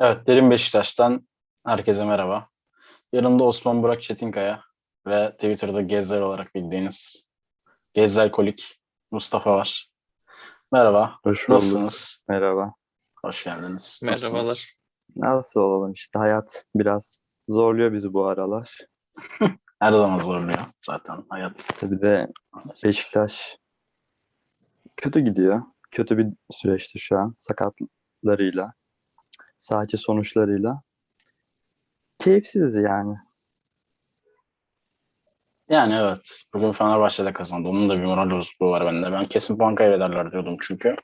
Evet, Derin Beşiktaş'tan herkese merhaba. Yanımda Osman Burak Çetinkaya ve Twitter'da Gezler olarak bildiğiniz Gezler Kolik Mustafa var. Merhaba, Hoş bulduk. nasılsınız? Merhaba. Hoş geldiniz. Merhabalar. Nasılsınız? Nasıl olalım işte hayat biraz zorluyor bizi bu aralar. Her zaman zorluyor zaten hayat. Bir de Beşiktaş kötü gidiyor. Kötü bir süreçti şu an sakatlarıyla, saha sonuçlarıyla. Keyifsiz yani. Yani evet, bugün Fenerbahçe'de kazandı. Onun da bir moral bozukluğu var bende. Ben kesin puan kaybederler diyordum çünkü.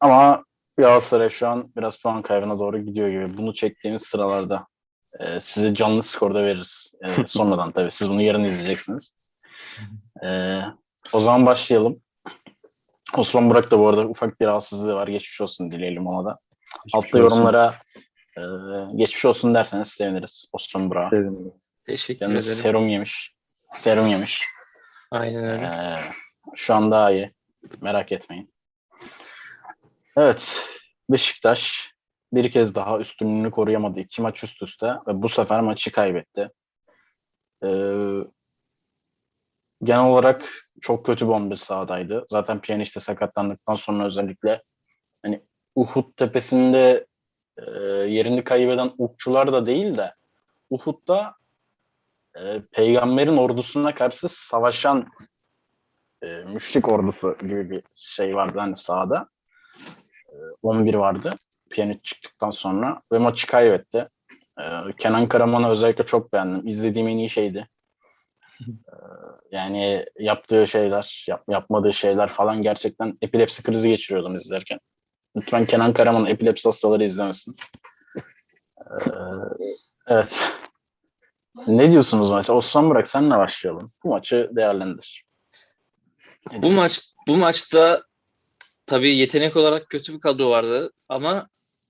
Ama Galatasaray şu an biraz puan kaybına doğru gidiyor gibi. Bunu çektiğimiz sıralarda e, size canlı skorda veririz. E, sonradan tabii. Siz bunu yarın izleyeceksiniz. E, o zaman başlayalım. Osman Burak da bu arada ufak bir rahatsızlığı var. Geçmiş olsun dileyelim ona da. Geçmiş Altta olsun. yorumlara e, geçmiş olsun derseniz seviniriz Osman Burak'a. Seviniriz. Teşekkür Yalnız ederim. serum yemiş. Serum yemiş. Aynen öyle. Ee, şu an daha iyi. Merak etmeyin. Evet. Beşiktaş bir kez daha üstünlüğünü koruyamadı. iki maç üst üste ve bu sefer maçı kaybetti. Ee, genel olarak çok kötü 11 sahadaydı. Zaten Pjanic sakatlandıktan sonra özellikle hani Uhud tepesinde e, yerini kaybeden okçular da değil de Uhud'da e, peygamberin ordusuna karşı savaşan e, müşrik ordusu gibi bir şey vardı hani sahada. E, 11 vardı. Pjanic çıktıktan sonra ve maçı kaybetti. E, Kenan Karaman'ı özellikle çok beğendim. İzlediğim en iyi şeydi. yani yaptığı şeyler, yap- yapmadığı şeyler falan gerçekten epilepsi krizi geçiriyordum izlerken. Lütfen Kenan Karaman epilepsi hastaları izlemesin. E, evet. Ne diyorsunuz maça? Osman Burak senle başlayalım. Bu maçı değerlendir. Ne Bu maç bu maçta tabii yetenek olarak kötü bir kadro vardı ama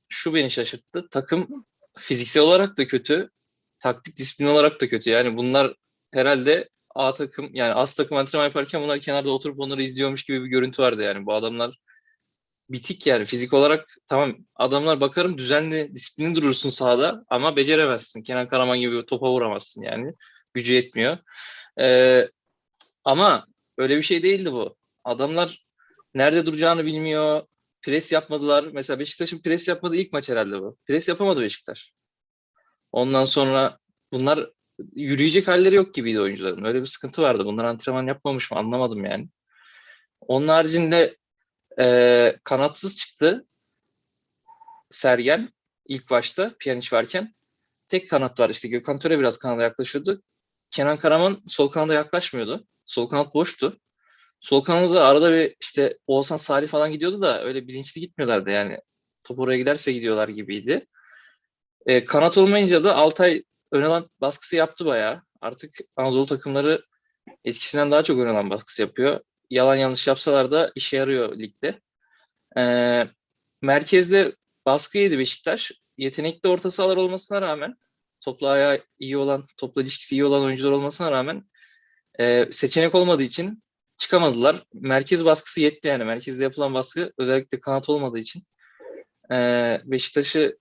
şu beni şaşırttı. Takım fiziksel olarak da kötü, taktik disiplin olarak da kötü. Yani bunlar herhalde A takım yani az takım antrenman yaparken bunlar kenarda oturup onları izliyormuş gibi bir görüntü vardı yani. Bu adamlar bitik yani fizik olarak tamam adamlar bakarım düzenli disiplinli durursun sahada ama beceremezsin. Kenan Karaman gibi topa vuramazsın yani. Gücü yetmiyor. Ee, ama öyle bir şey değildi bu. Adamlar nerede duracağını bilmiyor. Pres yapmadılar. Mesela Beşiktaş'ın pres yapmadığı ilk maç herhalde bu. Pres yapamadı Beşiktaş. Ondan sonra bunlar yürüyecek halleri yok gibiydi oyuncuların. Öyle bir sıkıntı vardı. Bunlar antrenman yapmamış mı anlamadım yani. Onun haricinde e, kanatsız çıktı Sergen ilk başta Pjanic varken. Tek kanat var işte Gökhan Töre biraz kanada yaklaşıyordu. Kenan Karaman sol kanada yaklaşmıyordu. Sol kanat boştu. Sol kanada da arada bir işte Oğuzhan Salih falan gidiyordu da öyle bilinçli gitmiyorlardı yani. Top oraya giderse gidiyorlar gibiydi. E, kanat olmayınca da Altay ön alan baskısı yaptı bayağı. Artık Anadolu takımları eskisinden daha çok ön alan baskısı yapıyor. Yalan yanlış yapsalar da işe yarıyor ligde. E, merkezde baskı yedi Beşiktaş. Yetenekli orta sahalar olmasına rağmen topla ayağı iyi olan, topla ilişkisi iyi olan oyuncular olmasına rağmen e, seçenek olmadığı için çıkamadılar. Merkez baskısı yetti yani. Merkezde yapılan baskı özellikle kanat olmadığı için e, Beşiktaş'ı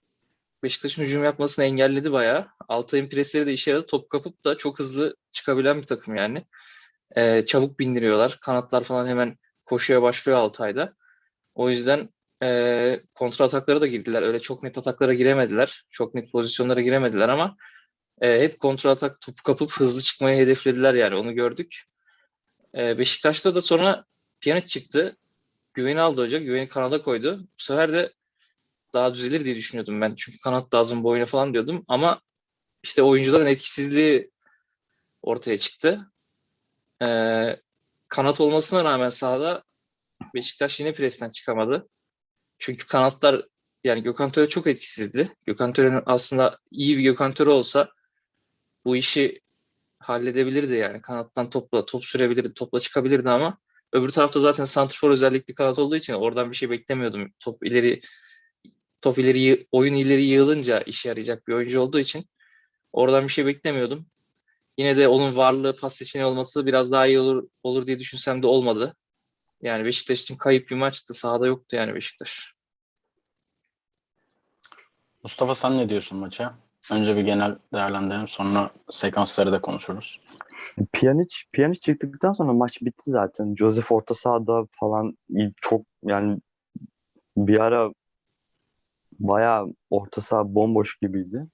Beşiktaş'ın hücum yapmasını engelledi bayağı. Altay'ın presleri de işe yaradı. Top kapıp da çok hızlı çıkabilen bir takım yani. E, çabuk bindiriyorlar. Kanatlar falan hemen koşuya başlıyor Altay'da. O yüzden e, kontra ataklara da girdiler. Öyle çok net ataklara giremediler. Çok net pozisyonlara giremediler ama e, hep kontra atak topu kapıp hızlı çıkmayı hedeflediler yani onu gördük. E, Beşiktaş'ta da sonra Pjanic çıktı. Güveni aldı hoca. Güveni kanada koydu. Bu sefer de daha düzelir diye düşünüyordum ben. Çünkü kanat lazım boyuna falan diyordum. Ama işte oyuncuların etkisizliği ortaya çıktı. E, kanat olmasına rağmen sahada Beşiktaş yine presten çıkamadı. Çünkü kanatlar yani Gökhan Töre çok etkisizdi. Gökhan Töre'nin aslında iyi bir Gökhan Töre olsa bu işi halledebilirdi yani. Kanattan topla, top sürebilirdi, topla çıkabilirdi ama öbür tarafta zaten santrfor özellikli kanat olduğu için oradan bir şey beklemiyordum. Top ileri top ileri oyun ileri yığılınca işe yarayacak bir oyuncu olduğu için oradan bir şey beklemiyordum. Yine de onun varlığı pas seçeneği olması biraz daha iyi olur, olur diye düşünsem de olmadı. Yani Beşiktaş için kayıp bir maçtı. Sahada yoktu yani Beşiktaş. Mustafa sen ne diyorsun maça? Önce bir genel değerlendirelim sonra sekansları da konuşuruz. Pjanic, Pjanic çıktıktan sonra maç bitti zaten. Joseph orta sahada falan çok yani bir ara bayağı orta saha bomboş gibiydi.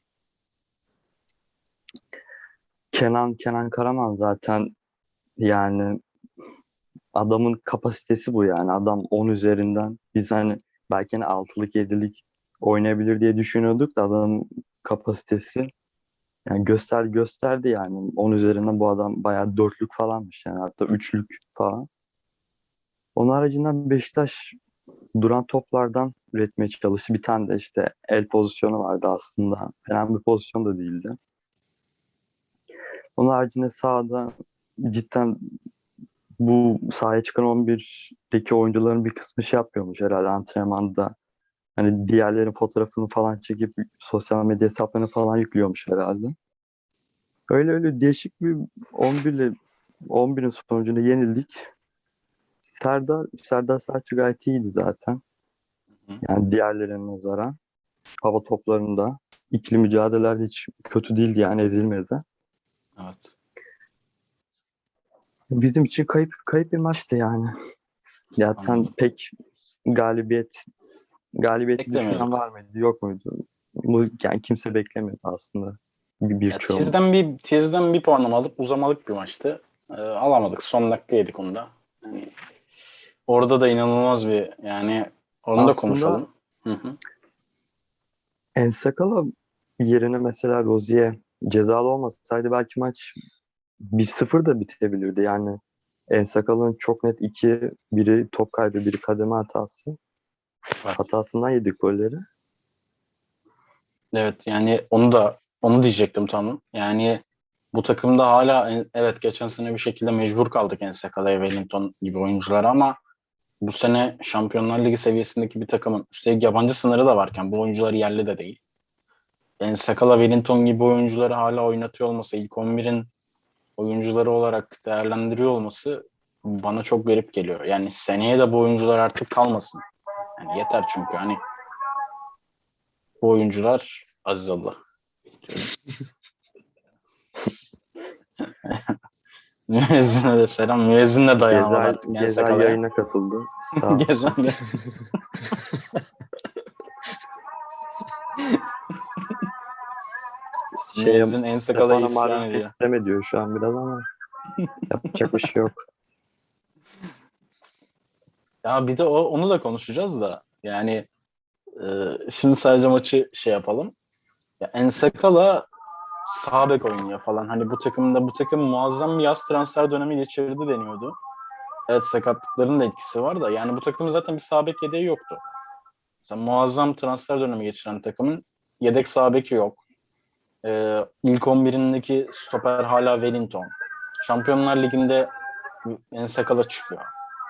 Kenan Kenan Karaman zaten yani adamın kapasitesi bu yani. Adam 10 üzerinden biz hani belki hani 6'lık 7'lik oynayabilir diye düşünüyorduk da adamın kapasitesi yani göster gösterdi yani. 10 üzerinden bu adam bayağı dörtlük falanmış yani hatta üçlük falan. Onun haricinde Beşiktaş duran toplardan üretmeye çalıştı. Bir tane de işte el pozisyonu vardı aslında. Fena bir pozisyon da değildi. Onun haricinde sahada cidden bu sahaya çıkan 11'deki oyuncuların bir kısmı şey yapıyormuş herhalde antrenmanda. Hani diğerlerin fotoğrafını falan çekip sosyal medya hesaplarını falan yüklüyormuş herhalde. Öyle öyle değişik bir 11 ile 11'in sonucunda yenildik. Serdar, Serdar Saatçi gayet iyiydi zaten. Yani diğerlerine nazaran. Hava toplarında. ikili mücadelelerde hiç kötü değildi yani ezilmedi. Evet. Bizim için kayıp kayıp bir maçtı yani. Zaten Anladım. pek galibiyet galibiyeti düşünen var mıydı yok muydu? Bu yani kimse beklemiyordu aslında. Bir tizden bir tizden bir puan alıp uzamalık bir maçtı. Ee, alamadık. Son dakika yedik onu da. Yani orada da inanılmaz bir yani onu da konuşalım. Hı hı. Ensakala yerine mesela Rozier cezalı olmasaydı belki maç 1-0 da bitebilirdi. Yani Ensakala'nın çok net iki, biri top kaybı, biri kademe hatası. Evet. Hatasından yedik golleri. Evet yani onu da onu diyecektim tam. Yani bu takımda hala en- evet geçen sene bir şekilde mecbur kaldık Ensakala'ya Wellington gibi oyunculara ama bu sene Şampiyonlar Ligi seviyesindeki bir takımın üstelik yabancı sınırı da varken bu oyuncular yerli de değil. Ensakala, Wellington gibi oyuncuları hala oynatıyor olması, ilk 11'in oyuncuları olarak değerlendiriyor olması bana çok garip geliyor. Yani seneye de bu oyuncular artık kalmasın. Yani yeter çünkü hani bu oyuncular Allah. Müezzin'e de selam. Müezzin de dayanamadı Gezer, artık. Yani Gezer sakalaya. yayına katıldı. Sağ ya. Şeye, Müezzin en Stefan'a isyan ediyor. sistem ediyor şu an biraz ama yapacak bir şey yok. Ya bir de o, onu da konuşacağız da yani e, şimdi sadece maçı şey yapalım. Ya Ensakala sağ bek oynuyor falan. Hani bu takımda bu takım muazzam bir yaz transfer dönemi geçirdi deniyordu. Evet sakatlıkların da etkisi var da yani bu takım zaten bir sağ bek yedeği yoktu. Mesela muazzam transfer dönemi geçiren takımın yedek sağ beki yok. Ee, ilk 11'indeki stoper hala Wellington. Şampiyonlar Ligi'nde Ensakala çıkıyor.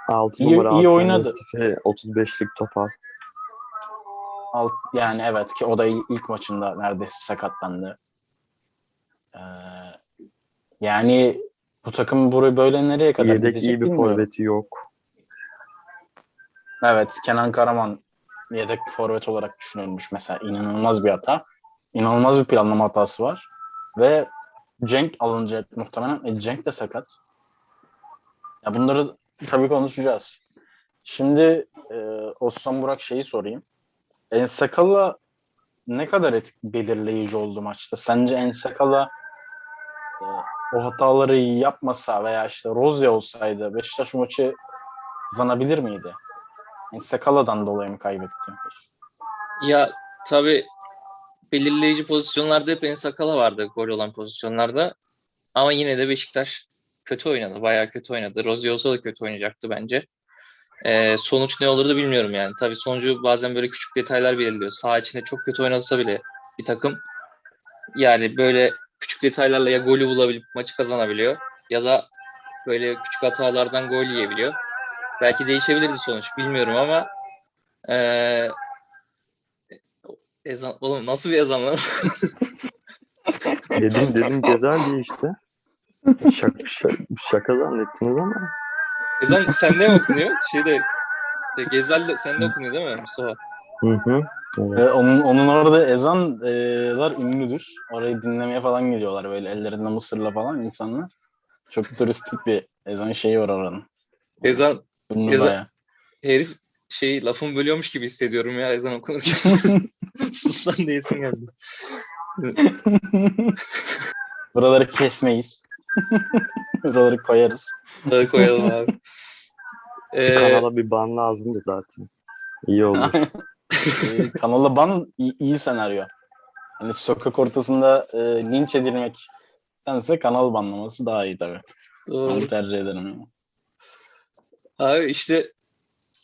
6 İyi- numara iyi oynadı. alternatifi 35'lik topal. Alt, yani evet ki o da il- ilk maçında neredeyse sakatlandı. Ee, yani bu takım burayı böyle nereye kadar Yedek gidecek iyi bir bilmiyorum. forveti yok. Evet Kenan Karaman yedek forvet olarak düşünülmüş mesela inanılmaz bir hata. İnanılmaz bir planlama hatası var. Ve Cenk alınacak muhtemelen. E, Cenk de sakat. Ya bunları tabii konuşacağız. Şimdi e, Osman Burak şeyi sorayım. Ensakala ne kadar etki belirleyici oldu maçta? Sence Ensakala e, o hataları yapmasa veya işte Rozya olsaydı Beşiktaş maçı kazanabilir miydi? Ensakala'dan dolayı mı kaybetti? Ya tabii belirleyici pozisyonlarda hep Ensakala vardı gol olan pozisyonlarda. Ama yine de Beşiktaş kötü oynadı. Bayağı kötü oynadı. Rozier olsa da kötü oynayacaktı bence. Ee, sonuç ne olurdu bilmiyorum yani. Tabii sonucu bazen böyle küçük detaylar belirliyor. Saha içinde çok kötü oynasa bile bir takım yani böyle küçük detaylarla ya golü bulabilip maçı kazanabiliyor ya da böyle küçük hatalardan gol yiyebiliyor. Belki değişebilirdi sonuç bilmiyorum ama ee, ezan, oğlum nasıl bir ezan lan? Dedim dedim Gezer diye işte. Şaka, şaka, şaka zannettiniz ama ezan sende mi okunuyor? Şeyde e, Gezel de sende okunuyor değil mi Mustafa? hı hı. Ve onun, onun orada ezanlar ünlüdür. Orayı dinlemeye falan geliyorlar böyle ellerinde mısırla falan insanlar. Çok turistik bir ezan şeyi var oranın. Ezan Ünlü ezan- bayağı. herif şey lafımı bölüyormuş gibi hissediyorum ya ezan okunurken. Sus lan diyesim geldi. Buraları kesmeyiz. Buraları koyarız. Bunları koyalım abi. Ee, Kanala bir ban lazımdı zaten. İyi olur. Ee, kanala ban iyi, iyi senaryo. Hani sokak ortasında e, linç edilmektense kanal banlaması daha iyi tabii. doğru. Onu tercih ederim. Abi işte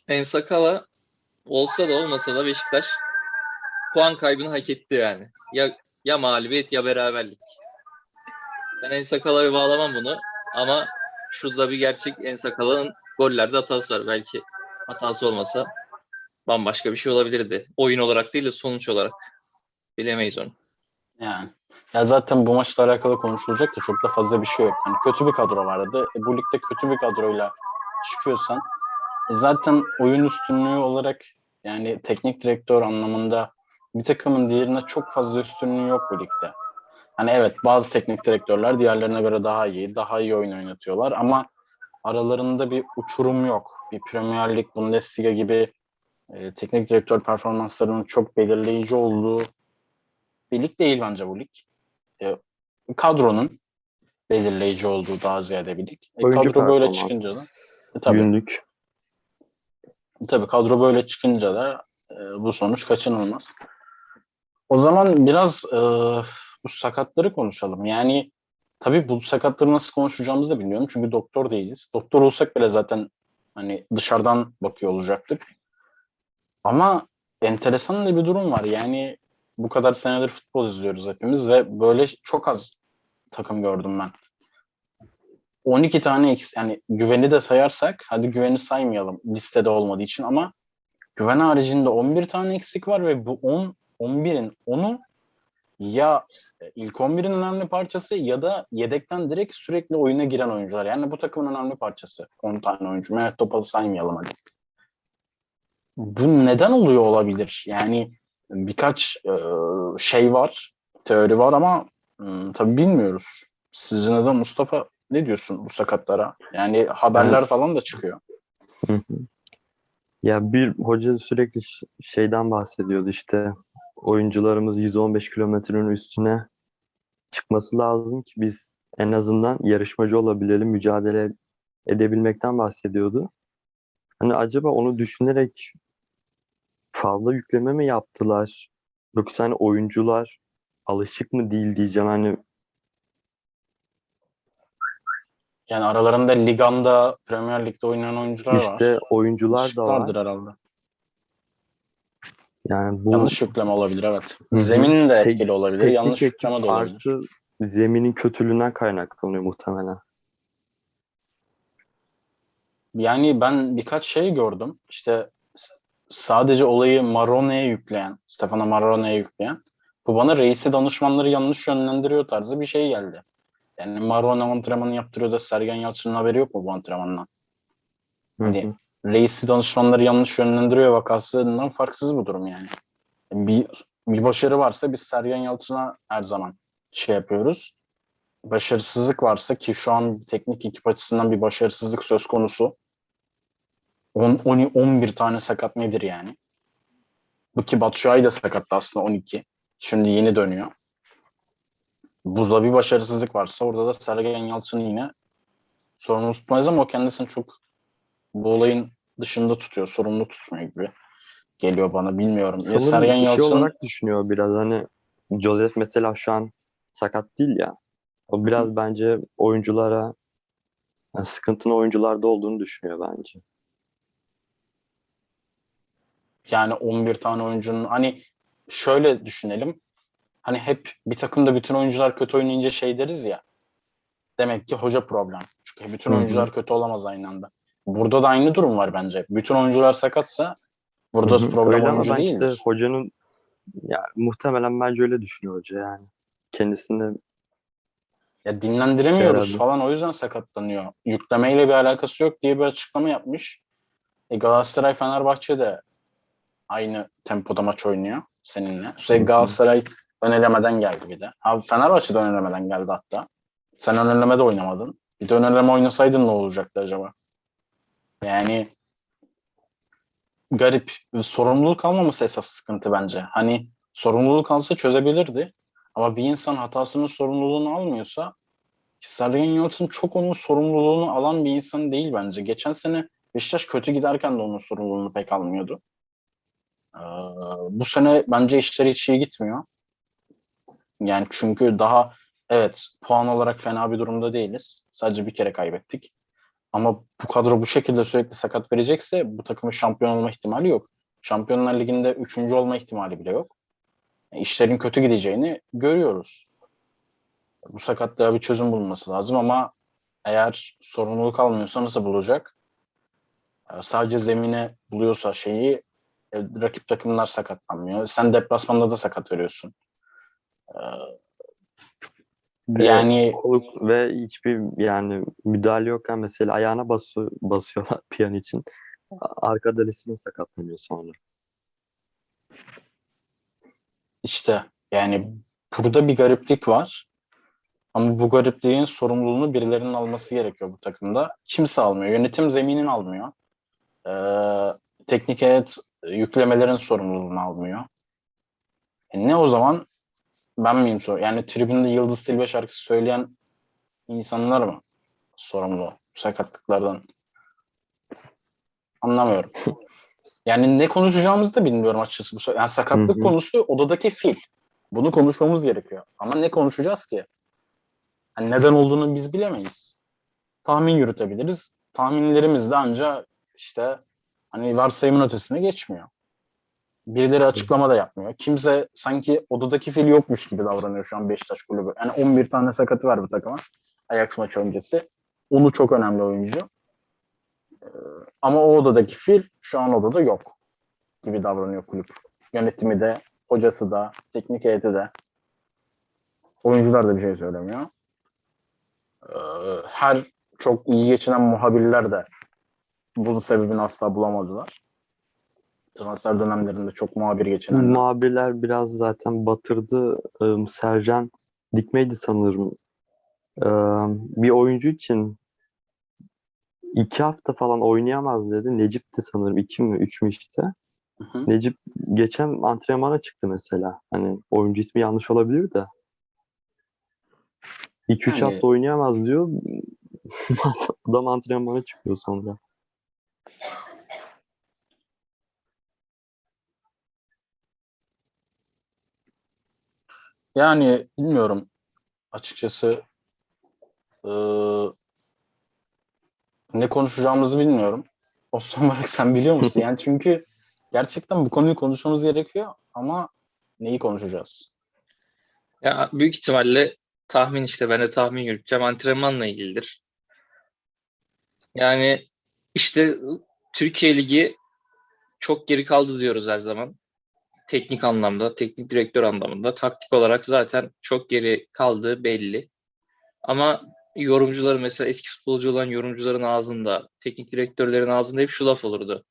Ensakala olsa da olmasa da Beşiktaş puan kaybını hak etti yani. Ya ya mağlubiyet ya beraberlik. Ben Ensakala'ya bağlamam bunu ama şu da bir gerçek Ensakala'nın gollerde hatası var. Belki hatası olmasa bambaşka bir şey olabilirdi. Oyun olarak değil de sonuç olarak. Bilemeyiz onu. Yani. Ya zaten bu maçla alakalı konuşulacak da çok da fazla bir şey yok. Yani kötü bir kadro vardı. E, bu ligde kötü bir kadroyla çıkıyorsan e, zaten oyun üstünlüğü olarak yani teknik direktör anlamında bir takımın diğerine çok fazla üstünlüğü yok bu ligde. Hani evet bazı teknik direktörler diğerlerine göre daha iyi, daha iyi oyun oynatıyorlar ama aralarında bir uçurum yok. Bir Premier Lig, Bundesliga gibi e, teknik direktör performanslarının çok belirleyici olduğu bir lig değil bence bu lig. E, kadronun belirleyici olduğu daha ziyade bir lig. E, Oyuncu kadro böyle çıkınca da e, tabii, Günlük. tabii kadro böyle çıkınca da e, bu sonuç kaçınılmaz. O zaman biraz e, bu sakatları konuşalım. Yani tabii bu sakatları nasıl konuşacağımızı da bilmiyorum. Çünkü doktor değiliz. Doktor olsak bile zaten hani dışarıdan bakıyor olacaktık. Ama enteresan bir durum var. Yani bu kadar senedir futbol izliyoruz hepimiz ve böyle çok az takım gördüm ben. 12 tane eks yani güveni de sayarsak hadi güveni saymayalım listede olmadığı için ama güven haricinde 11 tane eksik var ve bu 10 11'in 10'u ya ilk 11'in önemli parçası ya da yedekten direkt sürekli oyuna giren oyuncular. Yani bu takımın önemli parçası. 10 tane oyuncu. Mehmet Topal'ı saymayalım hadi. Bu neden oluyor olabilir? Yani birkaç e, şey var, teori var ama tabii bilmiyoruz. Sizin de Mustafa ne diyorsun bu sakatlara? Yani haberler falan da çıkıyor. Hı hı. Ya bir hoca sürekli şeyden bahsediyordu işte oyuncularımız 115 kilometrenin üstüne çıkması lazım ki biz en azından yarışmacı olabilelim, mücadele edebilmekten bahsediyordu. Hani acaba onu düşünerek fazla yükleme mi yaptılar? Yoksa hani oyuncular alışık mı değil diyeceğim hani Yani aralarında Ligan'da, Premier Lig'de oynayan oyuncular işte var. oyuncular da var. herhalde. Yani bu Yanlış yükleme olabilir evet. Hı hı. Zemin de Tek- etkili olabilir. teknik Yanlış ekip yükleme de olabilir. artı zeminin kötülüğünden kaynaklanıyor muhtemelen. Yani ben birkaç şey gördüm. İşte sadece olayı Marone'ye yükleyen, Stefano Marone'ye yükleyen, bu bana reisi danışmanları yanlış yönlendiriyor tarzı bir şey geldi. Yani Marone antrenmanı yaptırıyor da Sergen Yalçın'ın haberi yok mu bu antrenmandan? Hani reisi danışmanları yanlış yönlendiriyor vakasından farksız bu durum yani. Bir, bir başarı varsa biz Sergen Yalçın'a her zaman şey yapıyoruz. Başarısızlık varsa ki şu an teknik ekip açısından bir başarısızlık söz konusu. 10, 10 11 tane sakat nedir yani? Bu ki Batshuayi da sakattı aslında 12. Şimdi yeni dönüyor. Buzda bir başarısızlık varsa orada da Sergen Yalçın'ı yine sorumlu tutmayız ama o kendisini çok bu olayın dışında tutuyor, sorumlu tutmuyor gibi geliyor bana bilmiyorum. Ya Sanırım Sergen bir şey Yalçın olarak düşünüyor biraz hani Joseph mesela şu an sakat değil ya. O biraz bence oyunculara yani sıkıntının oyuncularda olduğunu düşünüyor bence. Yani 11 tane oyuncunun hani şöyle düşünelim. Hani hep bir takımda bütün oyuncular kötü oynayınca şey deriz ya. Demek ki hoca problem. Çünkü bütün oyuncular kötü olamaz aynı anda. Burada da aynı durum var bence. Bütün oyuncular sakatsa burada Hı hı. problem Öyle oyuncu değildir. işte hocanın ya muhtemelen bence öyle düşünüyor hoca yani. Kendisini Ya dinlendiremiyoruz Herhalde. falan o yüzden sakatlanıyor. Yüklemeyle bir alakası yok diye bir açıklama yapmış. E Galatasaray Fenerbahçe de aynı tempoda maç oynuyor seninle. Üstelik Galatasaray ön elemeden geldi bir de. Abi Fenerbahçe de ön elemeden geldi hatta. Sen ön elemede oynamadın. Bir de ön eleme oynasaydın ne olacaktı acaba? Yani garip. Sorumluluk almaması esas sıkıntı bence. Hani sorumluluk alsa çözebilirdi. Ama bir insan hatasının sorumluluğunu almıyorsa Sergen Yalçın çok onun sorumluluğunu alan bir insan değil bence. Geçen sene Beşiktaş kötü giderken de onun sorumluluğunu pek almıyordu. Ee, bu sene bence işleri hiç iyi gitmiyor. Yani çünkü daha evet puan olarak fena bir durumda değiliz. Sadece bir kere kaybettik. Ama bu kadro bu şekilde sürekli sakat verecekse bu takımın şampiyon olma ihtimali yok. Şampiyonlar Ligi'nde üçüncü olma ihtimali bile yok. Yani işlerin kötü gideceğini görüyoruz. Bu sakatlığa bir çözüm bulunması lazım ama eğer sorumluluk almıyorsa nasıl bulacak? Ee, Sadece zemine buluyorsa şeyi e, rakip takımlar sakatlanmıyor. Sen deplasmanda da sakat veriyorsun. Ee, Yani ve hiçbir yani müdahale yokken mesela ayağına basıyor, basıyorlar piyan için. Arka dalesine sakatlanıyor sonra. işte yani burada bir gariplik var. Ama bu garipliğin sorumluluğunu birilerinin alması gerekiyor bu takımda. Kimse almıyor. Yönetim zeminin almıyor. Ee, teknik heyet yüklemelerin sorumluluğunu almıyor. E ne o zaman? Ben miyim sor? Yani tribünde Yıldız Tilbe şarkısı söyleyen insanlar mı sorumlu sakatlıklardan? Anlamıyorum. Yani ne konuşacağımızı da bilmiyorum açıkçası. Bu yani sakatlık Hı hı. konusu odadaki fil. Bunu konuşmamız gerekiyor. Ama ne konuşacağız ki? Hani neden olduğunu biz bilemeyiz. Tahmin yürütebiliriz. Tahminlerimiz de ancak işte hani varsayımın ötesine geçmiyor. Birileri açıklama da yapmıyor. Kimse sanki odadaki fil yokmuş gibi davranıyor şu an Beşiktaş kulübü. Yani 11 tane sakatı var bu takıma. Ajax maçı öncesi. Onu çok önemli oyuncu. Ee, ama o odadaki fil şu an odada yok gibi davranıyor kulüp. Yönetimi de, hocası da, teknik heyeti de. Oyuncular da bir şey söylemiyor. Ee, her çok iyi geçinen muhabirler de bunun sebebini asla bulamadılar. Transfer dönemlerinde çok muhabir geçinen. Muhabirler biraz zaten batırdı. Sercan Dikmeydi sanırım. Bir oyuncu için iki hafta falan oynayamaz dedi. Necip de sanırım iki mi üç mü işte. Hı hı. Necip geçen antrenmana çıktı mesela. Hani oyuncu ismi yanlış olabilir de. 2-3 Yani- hafta oynayamaz diyor. Adam antrenmana çıkıyor sonra. Yani bilmiyorum. Açıkçası eee, ne konuşacağımızı bilmiyorum. Osman Barak sen biliyor musun? Yani çünkü gerçekten bu konuyu konuşmamız gerekiyor ama neyi konuşacağız? Ya büyük ihtimalle tahmin işte ben de tahmin yürüteceğim antrenmanla ilgilidir. Yani işte Türkiye Ligi çok geri kaldı diyoruz her zaman. Teknik anlamda, teknik direktör anlamında, taktik olarak zaten çok geri kaldığı belli. Ama yorumcuların mesela eski futbolcu olan yorumcuların ağzında, teknik direktörlerin ağzında hep şu laf olurdu.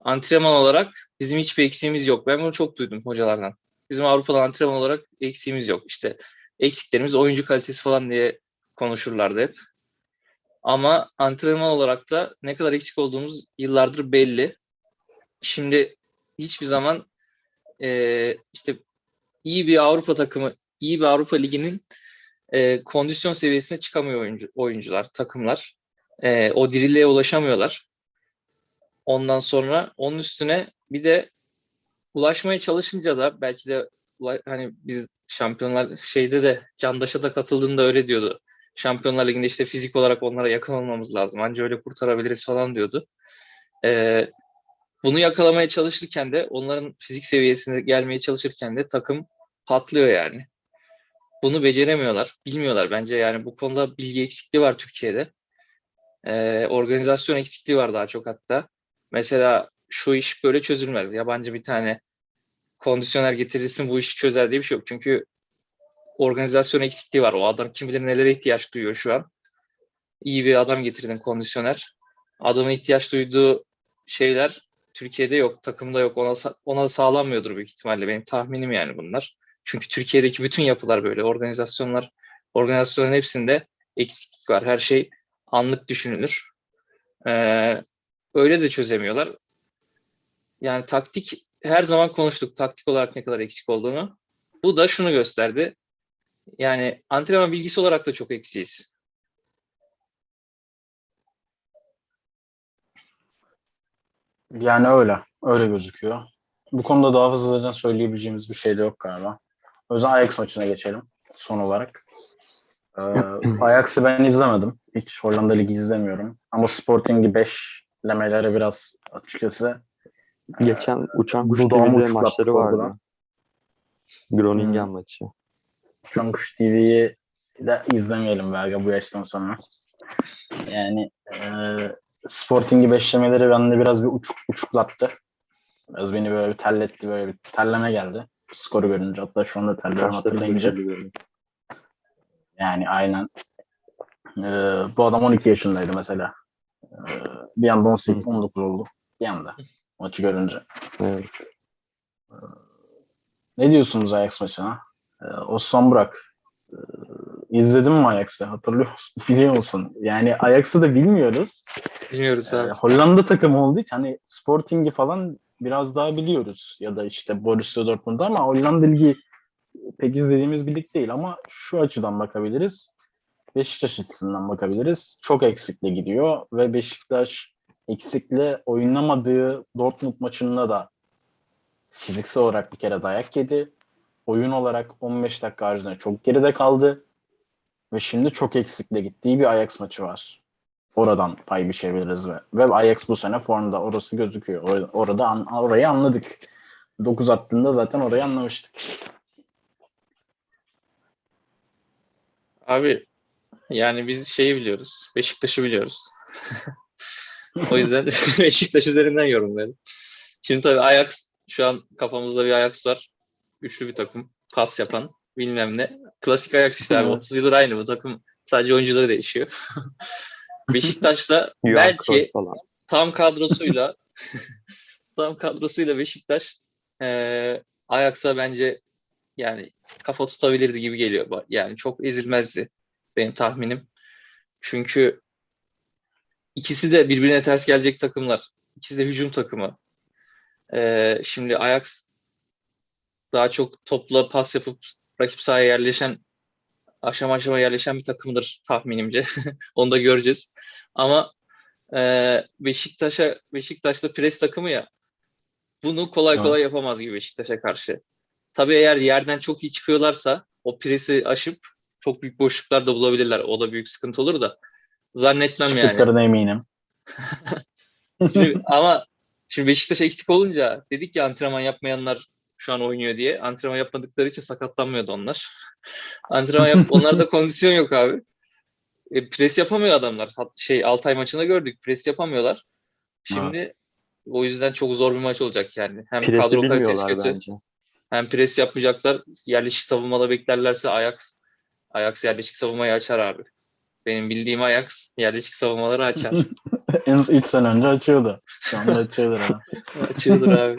Antrenman olarak bizim hiçbir eksiğimiz yok. Ben bunu çok duydum hocalardan. Bizim Avrupa'da antrenman olarak eksiğimiz yok. İşte eksiklerimiz oyuncu kalitesi falan diye konuşurlardı hep. Ama antrenman olarak da ne kadar eksik olduğumuz yıllardır belli. Şimdi hiçbir zaman eee, işte iyi bir Avrupa takımı, iyi bir Avrupa Ligi'nin eee, kondisyon seviyesine çıkamıyor oyuncu, oyuncular, takımlar. Eee, o diriliğe ulaşamıyorlar. Ondan sonra onun üstüne bir de ulaşmaya çalışınca da belki de hani biz şampiyonlar şeyde de Candaş'a da katıldığında öyle diyordu. Şampiyonlar Ligi'nde işte fizik olarak onlara yakın olmamız lazım. Anca öyle kurtarabiliriz falan diyordu. Ee, bunu yakalamaya çalışırken de onların fizik seviyesine gelmeye çalışırken de takım patlıyor yani. Bunu beceremiyorlar. Bilmiyorlar bence yani bu konuda bilgi eksikliği var Türkiye'de. Ee, organizasyon eksikliği var daha çok hatta. Mesela şu iş böyle çözülmez. Yabancı bir tane kondisyoner getirilsin bu işi çözer diye bir şey yok. Çünkü organizasyon eksikliği var. O adam kim bilir nelere ihtiyaç duyuyor şu an. İyi bir adam getirdin kondisyoner. Adamın ihtiyaç duyduğu şeyler Türkiye'de yok, takımda yok. Ona ona sağlanmıyordur büyük ihtimalle. Benim tahminim yani bunlar. Çünkü Türkiye'deki bütün yapılar böyle. Organizasyonlar, organizasyonların hepsinde eksiklik var. Her şey anlık düşünülür. Ee, öyle de çözemiyorlar. Yani taktik her zaman konuştuk taktik olarak ne kadar eksik olduğunu. Bu da şunu gösterdi. Yani antrenman bilgisi olarak da çok eksiyiz. Yani öyle. Öyle gözüküyor. Bu konuda daha fazladan söyleyebileceğimiz bir şey de yok galiba. O yüzden Ajax maçına geçelim son olarak. Ee, Ajax'ı ben izlemedim. Hiç Hollanda Ligi izlemiyorum. Ama Sporting'i 5 lemeleri biraz açıkçası Geçen Uçan Kuş TV'de maçları vardı. Groningen Hmm. maçı. Uçan Kuş TV'yi de izlemeyelim belki bu yaştan sonra. Yani e, Sporting'i beşlemeleri bende biraz bir uçuk, uçuklattı. Biraz beni böyle bir terletti, böyle bir terleme geldi. Skoru görünce hatta şu anda terliyorum hatırlayınca. Yani aynen. E, bu adam 12 yaşındaydı mesela. E, bir anda 18, 19 oldu. Bir anda maçı görünce. Evet. Ne diyorsunuz Ajax maçına? Ee, Osman Burak. Ee, izledin mi Ajax'ı? Hatırlıyor musun? Biliyor musun? Yani Ajax'ı da bilmiyoruz. Bilmiyoruz Ee, abi. Hollanda takımı olduğu için hani Sporting'i falan biraz daha biliyoruz. Ya da işte Borussia Dortmund'u ama Hollanda Ligi pek izlediğimiz bir lig değil. Ama şu açıdan bakabiliriz. Beşiktaş açısından bakabiliriz. Çok eksikle gidiyor ve Beşiktaş eksikle oynamadığı Dortmund maçında da fiziksel olarak bir kere dayak yedi. Oyun olarak 15 dakika haricinde çok geride kaldı. Ve şimdi çok eksikle gittiği bir Ajax maçı var. Oradan pay biçebiliriz ve, ve Ajax bu sene formda. Orası gözüküyor. Orada, orada an- orayı anladık. 9 attığında zaten orayı anlamıştık. Abi yani biz şeyi biliyoruz. Beşiktaş'ı biliyoruz. o yüzden Beşiktaş üzerinden yorumlayalım. Şimdi tabii Ajax şu an kafamızda bir Ajax var. Güçlü bir takım. Pas yapan bilmem ne. Klasik Ajax işte abi. Evet. 30 yıldır aynı bu takım. Sadece oyuncuları değişiyor. Beşiktaş'ta belki tam kadrosuyla tam kadrosuyla Beşiktaş eee Ajax'a bence yani kafa tutabilirdi gibi geliyor. Yani çok ezilmezdi benim tahminim. Çünkü ikisi de birbirine ters gelecek takımlar. İkisi de hücum takımı. Eee, şimdi Ajax daha çok topla pas yapıp rakip sahaya yerleşen aşama aşama yerleşen bir takımdır tahminimce. Onu da göreceğiz. Ama eee Beşiktaş'a Beşiktaş'ta pres takımı ya bunu kolay Evet. kolay yapamaz gibi Beşiktaş'a karşı. Tabii eğer yerden çok iyi çıkıyorlarsa o presi aşıp çok büyük boşluklar da bulabilirler. O da büyük sıkıntı olur da zannetmem yani. Çıktıklarına eminim. Şimdi, ama şimdi Beşiktaş eksik olunca dedik ya antrenman yapmayanlar şu an oynuyor diye. Antrenman yapmadıkları için sakatlanmıyordu onlar. antrenman yap onlarda kondisyon yok abi. E, pres yapamıyor adamlar. Hat, şey Altay maçında gördük. Pres yapamıyorlar. Şimdi o yüzden çok zor bir maç olacak yani. Hem Presi kadro kalitesi kötü. bence. Hem pres yapmayacaklar. Yerleşik savunmada beklerlerse Ajax Ajax yerleşik savunmayı açar abi. Benim bildiğim Ajax yerleşik savunmaları açar. en 3 sene önce açıyordu. Şu anda açıyordur ha. Açıyordur abi.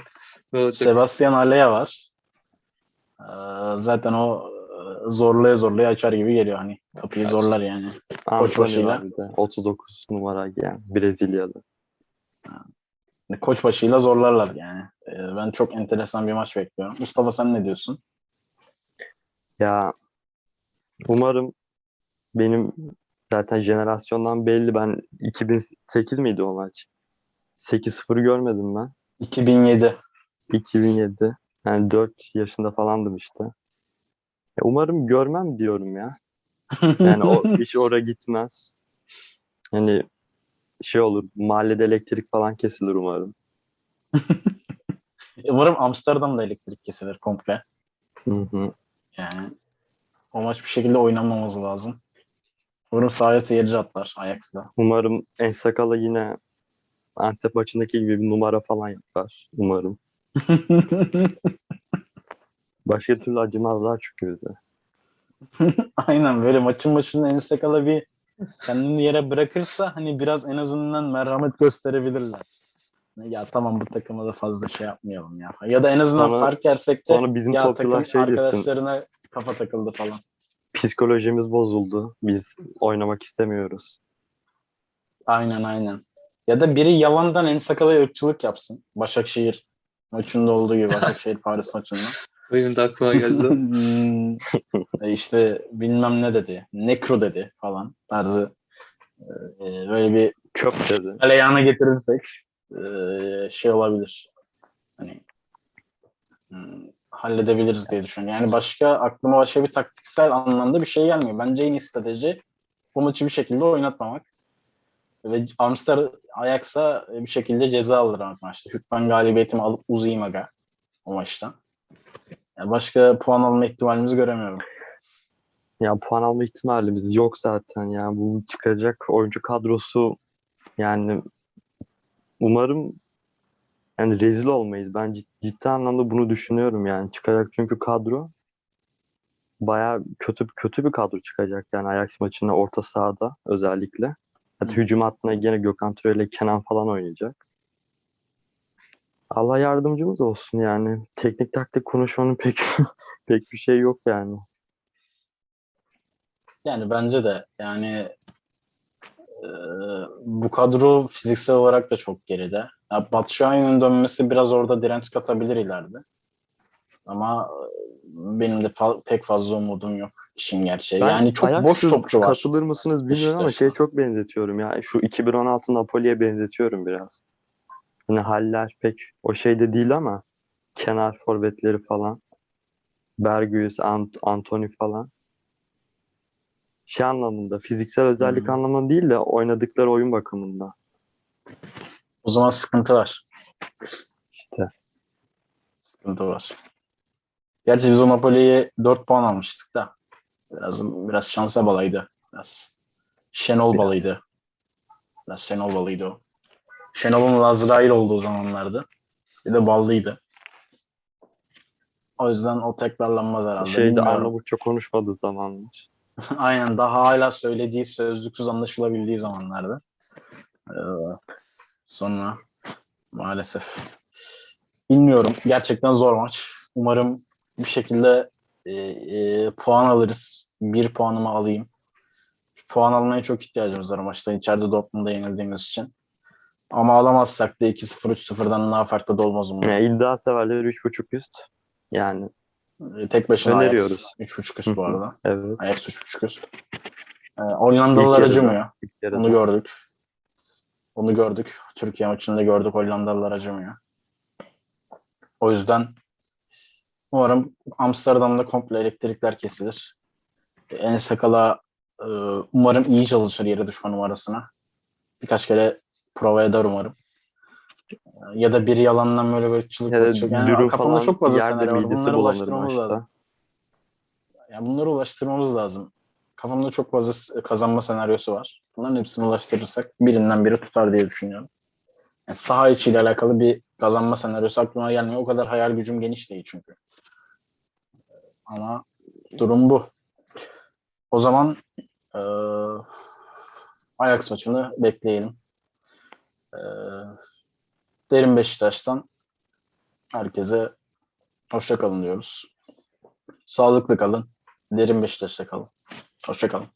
Sebastian Alea var. Ee, zaten o e, zorlaya zorlaya açar gibi geliyor hani. Kapıyı Açar. zorlar yani. Antonio başıyla. var bir de. 39 numara giyen Brezilyalı. Hani Koç başıyla zorlarlar yani. Ee, ben çok enteresan bir maç bekliyorum. Mustafa sen ne diyorsun? Ya umarım benim zaten jenerasyondan belli ben 2008 miydi o maç? 8-0 görmedim ben. 2007. 2007. Yani 4 yaşında falandım işte. Ya umarım görmem diyorum ya. Yani o iş oraya gitmez. Yani şey olur mahallede elektrik falan kesilir umarım. Umarım Amsterdam'da elektrik kesilir komple. Hı hı. Yani o maç bir şekilde oynanmaması lazım. Umarım sahaya seyirci atlar Ajax'da. Umarım Ensakala yine Antep maçındaki gibi bir numara falan yapar. Umarım. Başka türlü acımazlar çünkü bize. Aynen böyle maçın başında en sakala bir kendini yere bırakırsa hani biraz en azından merhamet gösterebilirler. Ya tamam bu takıma da fazla şey yapmayalım ya. Ya da en azından Sonra- fark yersek de Sonra bizim ya takım şey desin. arkadaşlarına kafa takıldı falan. Psikolojimiz bozuldu. Biz oynamak istemiyoruz. Aynen aynen. Ya da biri yalandan en sakalı ırkçılık yapsın. Başakşehir maçında olduğu gibi Başakşehir Paris maçında. Benim de aklıma geldi. Hmm, e işte bilmem ne dedi. Nekro dedi falan tarzı. Ee, böyle bir Çöp dedi. aleyhana getirirsek e, şey olabilir. Hani hmm, halledebiliriz diye düşünüyorum. Yani başka aklıma başka bir taktiksel anlamda bir şey gelmiyor. Bence en iyi strateji bu maçı bir şekilde oynatmamak. Ve Amster Ajax'a bir şekilde ceza aldırmak maçta. Hükmen galibiyetimi alıp uzayayım aga o maçtan. Yani başka puan alma ihtimalimizi göremiyorum. Ya puan alma ihtimalimiz yok zaten ya. Bu çıkacak oyuncu kadrosu yani umarım yani rezil olmayız. Ben cid- ciddi anlamda bunu düşünüyorum yani. Çıkacak çünkü kadro bayağı kötü kötü bir kadro çıkacak yani Ajax maçında orta sahada özellikle. Hatta Hı. hücum hattına gene Gökhan Töre ile Kenan falan oynayacak. Allah yardımcımız olsun yani. Teknik taktik konuşmanın pek pek bir şey yok yani. Yani bence de yani e, bu kadro fiziksel olarak da çok geride. Ya Batshuayi'nin dönmesi biraz orada direnç katabilir ileride. Ama benim de pek fazla umudum yok işin gerçeği. Ben yani çok boş topçu var. Katılır mısınız bilmiyorum ama Beşiktaş'ta. şeye çok benzetiyorum ya. Şu 2016 Napoli'ye benzetiyorum biraz. Hani haller pek o şeyde değil ama kenar forvetleri falan. Bergius, Ant Antony falan. Şey anlamında, fiziksel özellik Hı. anlamında değil de oynadıkları oyun bakımında. O zaman sıkıntı var. İşte. Sıkıntı var. Gerçi biz o Napoli'ye 4 puan almıştık da. Biraz biraz şansa balaydı. Biraz Şenol Biraz. balıydı. Biraz Şenol balıydı o. Şenol'un Lazrail olduğu zamanlardı. Bir de ballıydı. O yüzden o tekrarlanmaz herhalde. Şeyde Bilmiyorum. Arnavutça konuşmadığı zamanlar. Aynen daha hala söylediği sözlüksüz anlaşılabildiği zamanlarda. Ee, sonra maalesef bilmiyorum. Gerçekten zor maç. Umarım bir şekilde e, e, puan alırız. Bir puanımı alayım. Puan almaya çok ihtiyacımız var maçta. İçeride Dortmund'a yenildiğimiz için. Ama alamazsak da 2-0 3-0'dan daha farklı da olmaz umarım. Yani iddia severler 3.5 üst. Yani Ee, Tek başına Öneriyoruz. Ajax 3.5 üst bu arada. evet. Ajax 3.5 üst. Ee, Hollandalılar acımıyor. Onu gördük. Onu gördük. Türkiye maçında gördük. Hollandalılar acımıyor. O yüzden umarım Amsterdam'da komple elektrikler kesilir. En sakala e, umarım iyi çalışır yere düşme numarasına. Birkaç kere prova eder umarım. E, Ya da bir yalandan böyle böyle çılık Ya. Yani kafamda çok fazla senaryo var. Bunları ulaştırmamız maçta. lazım. Yani bunları ulaştırmamız lazım. Kafamda çok fazla s- kazanma senaryosu var. Bunların hepsini ulaştırırsak birinden biri tutar diye düşünüyorum. Yani saha içiyle alakalı bir kazanma senaryosu aklıma gelmiyor. O kadar hayal gücüm geniş değil çünkü. Ama durum bu. O zaman eee Ajax maçını bekleyelim. Eee Derin Beşiktaş'tan herkese hoşça kalın diyoruz. Sağlıklı kalın. Derin Beşiktaş'ta kalın. Hoşça kalın.